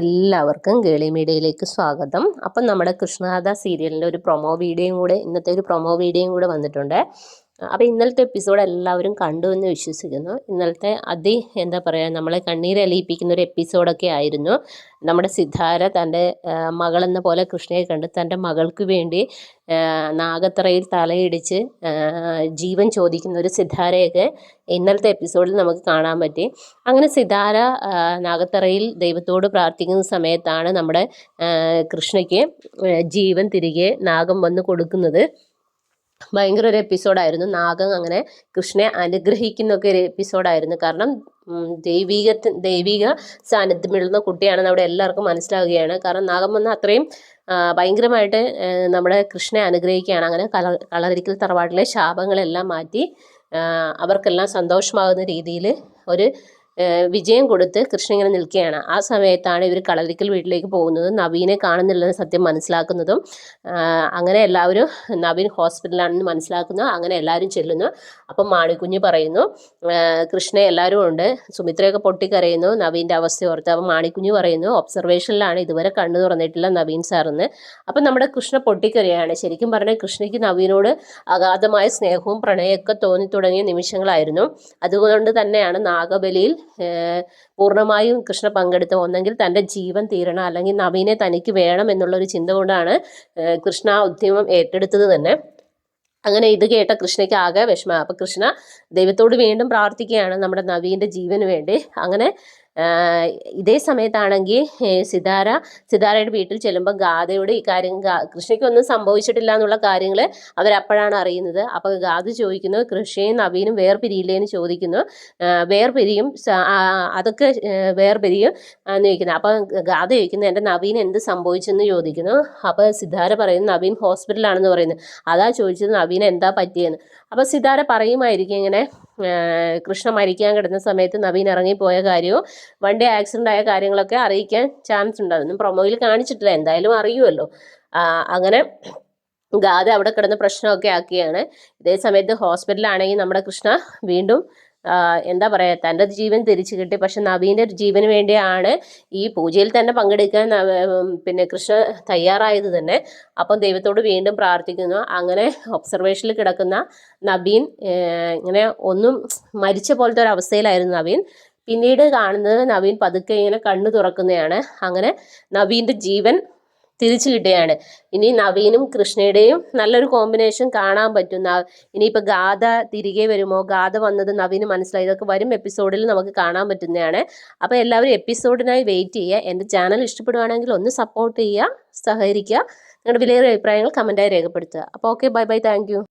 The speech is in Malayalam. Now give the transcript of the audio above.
എല്ലാവർക്കും ഗേളി മീഡിയയിലേക്ക് സ്വാഗതം. അപ്പം നമ്മുടെ കൃഷ്ണകഥ സീരിയലിന്റെ ഒരു പ്രൊമോ വീഡിയോയും കൂടെ ഇന്നത്തെ ഒരു പ്രൊമോ വീഡിയോയും കൂടെ വന്നിട്ടുണ്ട്. അപ്പോൾ ഇന്നലത്തെ എപ്പിസോഡ് എല്ലാവരും കണ്ടു എന്ന് വിശ്വസിക്കുന്നു. ഇന്നലത്തെ അതി എന്താ പറയുക നമ്മളെ കണ്ണീരലിയിപ്പിക്കുന്ന ഒരു എപ്പിസോഡൊക്കെ ആയിരുന്നു. നമ്മുടെ സിദ്ധാര തന്റെ മകളെന്ന പോലെ കൃഷ്ണയെ കണ്ട് തന്റെ മകൾക്ക് വേണ്ടി നാഗത്തറയിൽ തലയിടിച്ച് ജീവൻ ചോദിക്കുന്ന ഒരു സിദ്ധാരയൊക്കെ ഇന്നലത്തെ എപ്പിസോഡിൽ നമുക്ക് കാണാൻ പറ്റി. അങ്ങനെ സിതാര നാഗത്തറയിൽ ദൈവത്തോട് പ്രാർത്ഥിക്കുന്ന സമയത്താണ് നമ്മുടെ കൃഷ്ണയ്ക്ക് ജീവൻ തിരികെ നാഗം വന്ന് കൊടുക്കുന്നത്. ഭയങ്കര ഒരു എപ്പിസോഡായിരുന്നു നാഗം അങ്ങനെ കൃഷ്ണനെ അനുഗ്രഹിക്കുന്ന ഒക്കെ ഒരു എപ്പിസോഡായിരുന്നു കാരണം ദൈവിക ദൈവിക സാന്നിധ്യമുള്ള കുട്ടിയാണെന്ന് അവിടെ എല്ലാവർക്കും മനസ്സിലാവുകയാണ്. കാരണം നാഗം വന്ന അത്രയും ഭയങ്കരമായിട്ട് നമ്മുടെ കൃഷ്ണനെ അനുഗ്രഹിക്കുകയാണ്. അങ്ങനെ കള കളരിക്കൽ തറവാട്ടിലെ ശാപങ്ങളെല്ലാം മാറ്റി അവർക്കെല്ലാം സന്തോഷമാകുന്ന രീതിയിൽ ഒരു വിജയം കൊടുത്ത് കൃഷ്ണൻ ഇങ്ങനെ നിൽക്കുകയാണ്. ആ സമയത്താണ് ഇവർ കളരിക്കൽ വീട്ടിലേക്ക് പോകുന്നതും. നവീനെ കാണുന്നില്ലെന്ന് സത്യം മനസ്സിലാക്കുന്നതും അങ്ങനെ എല്ലാവരും നവീൻ ഹോസ്പിറ്റലാണെന്ന് മനസ്സിലാക്കുന്നു. അങ്ങനെ എല്ലാവരും ചെല്ലുന്നു. അപ്പം മാണിക്കുഞ്ഞ് പറയുന്നു കൃഷ്ണ എല്ലാവരും ഉണ്ട്. സുമിത്രയൊക്കെ പൊട്ടിക്കരയുന്നു. നവീന്റെ അവസ്ഥ ഓർത്ത് അപ്പം മാണിക്കുഞ്ഞ് പറയുന്നു ഒബ്സർവേഷനിലാണ്. ഇതുവരെ കണ്ണു തുറന്നിട്ടില്ല നവീൻ സാറെന്ന്. അപ്പം നമ്മുടെ കൃഷ്ണ പൊട്ടിക്കരയാണ്. ശരിക്കും പറഞ്ഞാൽ കൃഷ്ണയ്ക്ക് നവീനോട് അഗാധമായ സ്നേഹവും പ്രണയമൊക്കെ തോന്നി തുടങ്ങിയ നിമിഷങ്ങളായിരുന്നു. അതുകൊണ്ട് തന്നെയാണ് നാഗബലിയിൽ പൂർണമായും കൃഷ്ണ പങ്കെടുത്ത് ഒന്നെങ്കിൽ തന്റെ ജീവൻ തീരണം അല്ലെങ്കിൽ നവീനെ തനിക്ക് വേണം എന്നുള്ളൊരു ചിന്ത കൊണ്ടാണ് കൃഷ്ണ ഉദ്യമം ഏറ്റെടുത്തത് തന്നെ. അങ്ങനെ ഇത് കേട്ട കൃഷ്ണയ്ക്ക് ആകെ വിഷമം. അപ്പം കൃഷ്ണ ദൈവത്തോട് വീണ്ടും പ്രാർത്ഥിക്കുകയാണ് നമ്മുടെ നവീന്റെ ജീവന് വേണ്ടി. അങ്ങനെ ഇതേ സമയത്താണെങ്കിൽ സിതാര സിതാരയുടെ വീട്ടിൽ ചെല്ലുമ്പോൾ ഗാഥയുടെ ഈ കാര്യം കൃഷ്ണയ്ക്കൊന്നും സംഭവിച്ചിട്ടില്ല എന്നുള്ള കാര്യങ്ങൾ അവരപ്പോഴാണ് അറിയുന്നത്. അപ്പോൾ ഗാഥ ചോദിക്കുന്നു കൃഷിയും നവീനും വേർപിരിയില്ലേന്ന് ചോദിക്കുന്നു. വേർപിരിയും അതൊക്കെ വേർപിരിയും? എന്ന് ചോദിക്കുന്നത് അപ്പോൾ ഗാഥ ചോദിക്കുന്നു എന്റെ നവീൻ എന്ത് സംഭവിച്ചെന്ന് ചോദിക്കുന്നു? അപ്പോൾ സിതാര പറയുന്നു നവീൻ ഹോസ്പിറ്റലാണെന്ന് പറയുന്നു. അതാ ചോദിച്ചത് നവീൻ എന്താ പറ്റിയെന്ന്? അപ്പോൾ സിതാര പറയുമായിരിക്കും ഇങ്ങനെ കൃഷ്ണ മരിക്കാൻ കിടന്ന സമയത്ത് നവീൻ ഇറങ്ങിപ്പോയ കാര്യവും വണ്ടി ആക്സിഡന്റ് ആയ കാര്യങ്ങളൊക്കെ അറിയിക്കാൻ ചാൻസ് ഉണ്ട്. അതൊന്നും പ്രൊമോയിൽ കാണിച്ചിട്ടില്ല. എന്തായാലും അറിയുമല്ലോ അങ്ങനെ ഗാഥ അവിടെ കിടന്ന് പ്രശ്നമൊക്കെ ആക്കിയാണ് ഇതേ സമയത്ത് ഹോസ്പിറ്റലാണെങ്കിൽ നമ്മുടെ കൃഷ്ണ വീണ്ടും എന്താ പറയുക തന്റെ ജീവൻ തിരിച്ചു കിട്ടി. പക്ഷെ നവീന്റെ ജീവന് വേണ്ടിയാണ് ഈ പൂജയിൽ തന്നെ പങ്കെടുക്കാൻ പിന്നെ കൃഷ്ണ തയ്യാറായത് തന്നെ. അപ്പം ദൈവത്തോട് വീണ്ടും പ്രാർത്ഥിക്കുന്നു. അങ്ങനെ ഒബ്സർവേഷനിൽ കിടക്കുന്ന നബീൻ ഇങ്ങനെ ഒന്നും മരിച്ച പോലത്തെ ഒരു അവസ്ഥയിലായിരുന്നു നവീൻ. പിന്നീട് കാണുന്നത് നവീൻ പതുക്കെ ഇങ്ങനെ കണ്ണു തുറക്കുന്നതാണ്. അങ്ങനെ നവീന്റെ ജീവൻ തിരിച്ചു കിട്ടുകയാണ് ഇനി നവീനും കൃഷ്ണയുടെയും നല്ലൊരു കോമ്പിനേഷൻ കാണാൻ പറ്റും ഇനിയിപ്പോൾ ഗാഥ തിരികെ വരുമോ? ഗാഥ വന്നത് നവീന് മനസ്സിലായി. ഇതൊക്കെ വരും എപ്പിസോഡിൽ നമുക്ക് കാണാൻ പറ്റുന്നതാണ്. അപ്പോൾ എല്ലാവരും എപ്പിസോഡിനായി വെയിറ്റ് ചെയ്യുക. എന്റെ ചാനൽ ഇഷ്ടപ്പെടുവാണെങ്കിൽ ഒന്ന് സപ്പോർട്ട് ചെയ്യുക സഹകരിക്കുക. നിങ്ങളുടെ വിലയേറിയ അഭിപ്രായങ്ങൾ കമന്റായി രേഖപ്പെടുത്തുക. അപ്പോൾ ഓക്കെ ബൈ ബൈ താങ്ക്